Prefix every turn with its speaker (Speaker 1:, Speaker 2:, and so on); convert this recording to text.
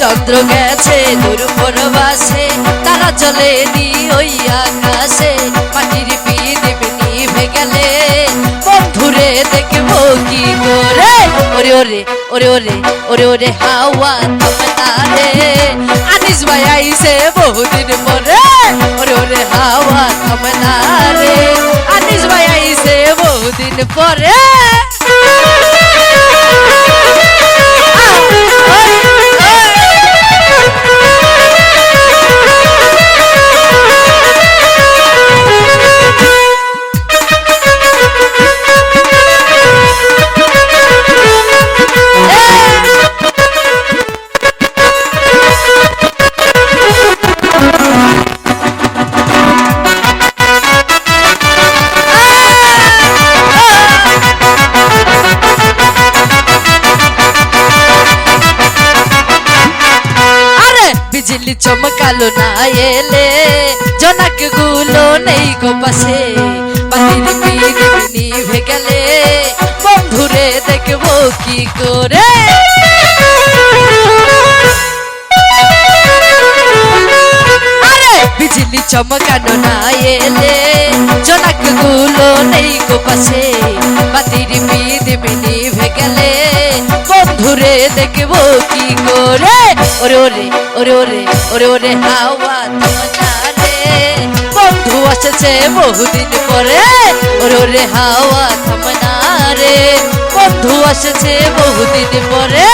Speaker 1: চন্দ্র গেছে দূর পরবাসে তারা চলে নি ওই আকাশে। মাটির পিদিব নিভে গেলে বন্ধুরে দেখব কি করে? ওরে ওরে ওরে ওরে ওরে ওরে হাওয়া থামতারে আনিস ভাই আইসে বহুদিন পরে। ওরে ওরে হাওয়া থামতারে আনিস ভাই আইসে বহুদিন পরে। বিজলি চমকালো না এলে জনকগুলো নেই গো পাশে বাতির পিড়ি নিভে গেলে বন্ধুরে দেখব কি করে বিজলি চমকানো না এলে জনকগুলো নেই গো পাশে বাতির বন্ধুরে দেখব কি করে? ওরে ওরে ওরে ওরে ওরে ওরে, হাওয়া বন্ধু আসেছে বহুদিন পরে। ওরে ওরে, হাওয়া থামনারে বন্ধু আসেছে বহুদিন পরে।